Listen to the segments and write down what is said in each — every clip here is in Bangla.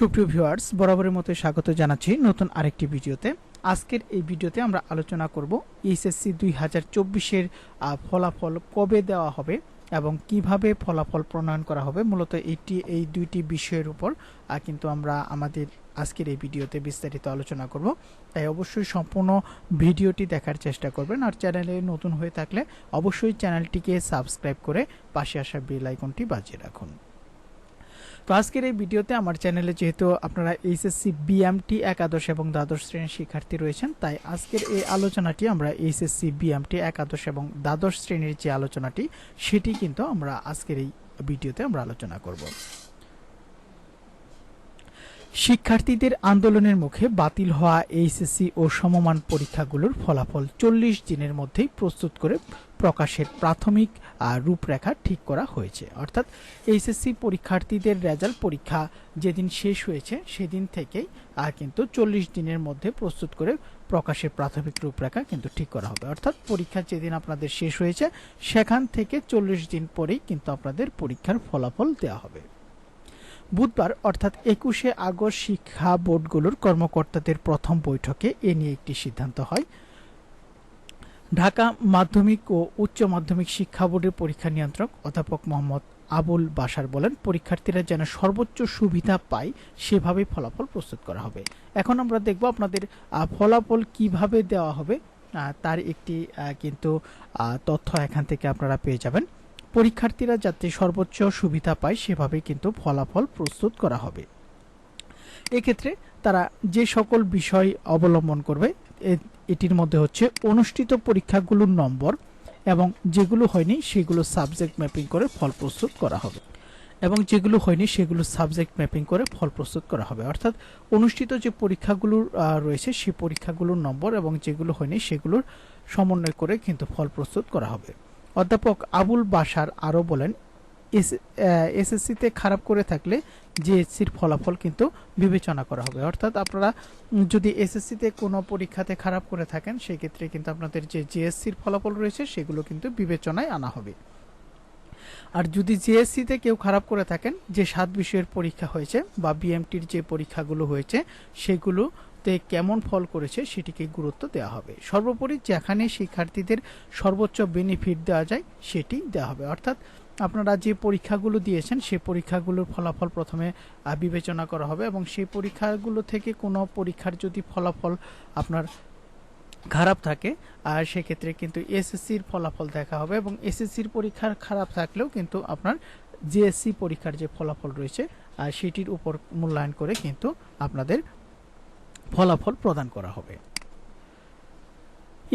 সুপ্রিয় ভিউয়ার্স, বরাবরের মতো স্বাগত জানাচ্ছি নতুন আরেকটি ভিডিওতে। আজকের এই ভিডিওতে আমরা আলোচনা করব এইচএসসি দুই হাজার চব্বিশের ফলাফল কবে দেওয়া হবে এবং কীভাবে ফলাফল প্রণয়ন করা হবে। মূলত এইটি এই দুইটি বিষয়ের উপর কিন্তু আমরা আমাদের আজকের এই ভিডিওতে বিস্তারিত আলোচনা করব। তাই অবশ্যই সম্পূর্ণ ভিডিওটি দেখার চেষ্টা করবেন আর চ্যানেলে নতুন হয়ে থাকলে অবশ্যই চ্যানেলটিকে সাবস্ক্রাইব করে পাশে আসা বেল আইকনটি বাজিয়ে রাখুন। তো আজকের এই ভিডিওতে আমার চ্যানেলে যেহেতু আপনারা এইচএসসি বিএমটি একাদশ এবং দ্বাদশ শ্রেণির শিক্ষার্থী রয়েছেন, তাই আজকের এই আলোচনাটি আমরা এইচএসসি বিএমটি একাদশ এবং দ্বাদশ শ্রেণির যে আলোচনাটি, সেটি কিন্তু আমরা আজকের এই ভিডিওতে আমরা আলোচনা করব। শিক্ষার্থীদের আন্দোলনের মুখে বাতিল হওয়া এইচএসসি ও সমমান পরীক্ষাগুলোর ফলাফল চল্লিশ দিনের মধ্যেই প্রস্তুত করে প্রকাশের প্রাথমিক রূপরেখা ঠিক করা হয়েছে। অর্থাৎ এইচএসসি পরীক্ষার্থীদের রেজাল্ট পরীক্ষা যেদিন শেষ হয়েছে, সেদিন থেকেই কিন্তু চল্লিশ দিনের মধ্যে প্রস্তুত করে প্রকাশের প্রাথমিক রূপরেখা কিন্তু ঠিক করা হবে। অর্থাৎ পরীক্ষা যেদিন আপনাদের শেষ হয়েছে, সেখান থেকে চল্লিশ দিন পরেই কিন্তু আপনাদের পরীক্ষার ফলাফল দেওয়া হবে। বুধবার, অর্থাৎ একুশে আগস্ট শিক্ষা বোর্ডগুলোর কর্মকর্তাদের প্রথম বৈঠকে এ নিয়ে একটি সিদ্ধান্ত হয়। ঢাকা মাধ্যমিক ও উচ্চ মাধ্যমিক শিক্ষা বোর্ডের পরীক্ষা নিয়ন্ত্রক অধ্যাপক মোহাম্মদ আবুল বাসার বলেন, পরীক্ষার্থীরা যেন সর্বোচ্চ সুবিধা পায় সেভাবে ফলাফল প্রস্তুত করা হবে। এখন আমরা দেখব আপনাদের ফলাফল কীভাবে দেওয়া হবে তার একটি কিন্তু তথ্য এখান থেকে আপনারা পেয়ে যাবেন। পরীক্ষার্থীরা যাতে সর্বোচ্চ সুবিধা পায় সেভাবে কিন্তু ফলাফল প্রস্তুত করা হবে। এক্ষেত্রে তারা যে সকল বিষয় অবলম্বন করবে এটির মধ্যে হচ্ছে অনুষ্ঠিত পরীক্ষাগুলোর নম্বর এবং যেগুলো হয়নি সেগুলো সাবজেক্ট ম্যাপিং করে ফল প্রস্তুত করা হবে। এবং যেগুলো হয়নি সেগুলো সাবজেক্ট ম্যাপিং করে ফল প্রস্তুত করা হবে। অর্থাৎ অনুষ্ঠিত যে পরীক্ষাগুলো রয়েছে সেই পরীক্ষাগুলোর নম্বর এবং যেগুলো হয়নি সেগুলোর সমন্বয় করে কিন্তু ফল প্রস্তুত করা হবে। অধ্যাপক আবুল বাসার আরও বলেন এসএসসিতে খারাপ করে থাকলে জিএসসির ফলাফল কিন্তু বিবেচনা করা হবে। অর্থাৎ আপনারা যদি এসএসসিতে কোনো পরীক্ষাতে খারাপ করে থাকেন, সেক্ষেত্রে কিন্তু আপনাদের যে জিএসসির ফলাফল রয়েছে, সেগুলো কিন্তু বিবেচনায় আনা হবে। আর যদি জিএসসিতে কেউ খারাপ করে থাকেন, যে সাত বিষয়ের পরীক্ষা হয়েছে বা বিএমটির যে পরীক্ষাগুলো হয়েছে, সেগুলোতে কেমন ফল করেছে, সেটিকে গুরুত্ব দেওয়া হবে। সর্বোপরি যেখানে শিক্ষার্থীদের সর্বোচ্চ বেনিফিট দেওয়া যায়, সেটি দেওয়া হবে। অর্থাৎ আপনারা যে পরীক্ষাগুলো দিয়েছেন সেই পরীক্ষাগুলোর ফলাফল প্রথমে বিবেচনা করা হবে এবং সেই পরীক্ষাগুলো থেকে কোনো পরীক্ষার যদি ফলাফল আপনার খারাপ থাকে, আর সেক্ষেত্রে কিন্তু এসএসসির ফলাফল দেখা হবে এবং এসএসসির পরীক্ষার খারাপ থাকলেও কিন্তু আপনার জিএসসি পরীক্ষার যে ফলাফল রয়েছে সেটির উপর মূল্যায়ন করে কিন্তু আপনাদের ফলাফল প্রদান করা হবে।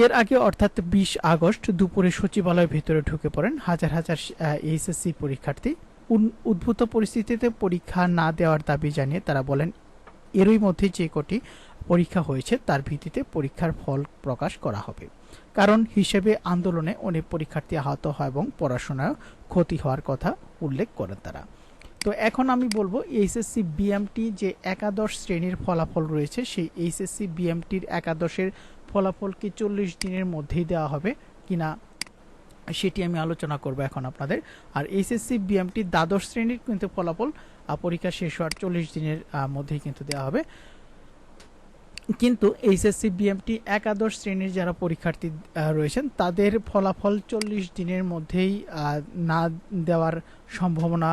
এর আগে অর্থাৎ বিশ আগস্ট দুপুরে সচিবালয়ের ভেতরে ঢুকে পড়েন হাজার হাজার এইচএসসি পরীক্ষার্থী। উদ্ভূত পরিস্থিতিতে পরীক্ষা না দেওয়ার দাবি জানিয়ে তারা বলেন, এরই মধ্যে যে কটি পরীক্ষা হয়েছে তার ভিত্তিতে পরীক্ষার ফল প্রকাশ করা হবে। কারণ হিসেবে আন্দোলনে অনেক পরীক্ষার্থী আহত হয় এবং পড়াশোনায় ক্ষতি হওয়ার কথা উল্লেখ করেন তারা। তো এখন আমি বলব এইচএসসি বিএমটি যে একাদশ শ্রেণির ফলাফল রয়েছে, সেই এইচএসসি বিএমটির একাদশের ফলাফল কি চল্লিশ দিনের মধ্যেই দেওয়া হবে কিনা সেটি আমি আলোচনা করব এখন আপনাদের। আর এইচএসসি, বিএমটি দ্বাদশ শ্রেণির কিন্তু ফলাফল পরীক্ষা শেষ হওয়ার চল্লিশ দিনের মধ্যেই কিন্তু দেওয়া হবে। কিন্তু এইচএসসি, বিএমটি একাদশ শ্রেণির যারা পরীক্ষার্থী রয়েছেন, তাদের ফলাফল চল্লিশ দিনের মধ্যেই না দেওয়ার সম্ভাবনা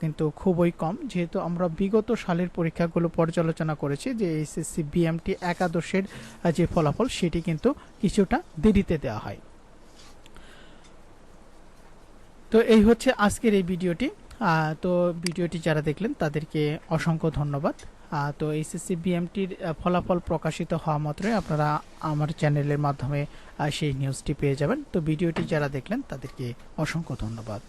কিন্তু খুবই কম। যেহেতু আমরা বিগত সালের পরীক্ষাগুলো পর্যালোচনা করেছি যে এইচএসসি বিএমটি একাদশের যে ফলাফল সেটি কিন্তু কিছুটা দেরিতে দেওয়া হয়। তো এই হচ্ছে আজকের এই ভিডিওটি। তো ভিডিওটি যারা দেখলেন তাদেরকে অসংখ্য ধন্যবাদ। তো এইচএসসি বিএমটির ফলাফল প্রকাশিত হওয়া মাত্রই আপনারা আমার চ্যানেলের মাধ্যমে সেই নিউজটি পেয়ে যাবেন। তো ভিডিওটি যারা দেখলেন তাদেরকে অসংখ্য ধন্যবাদ।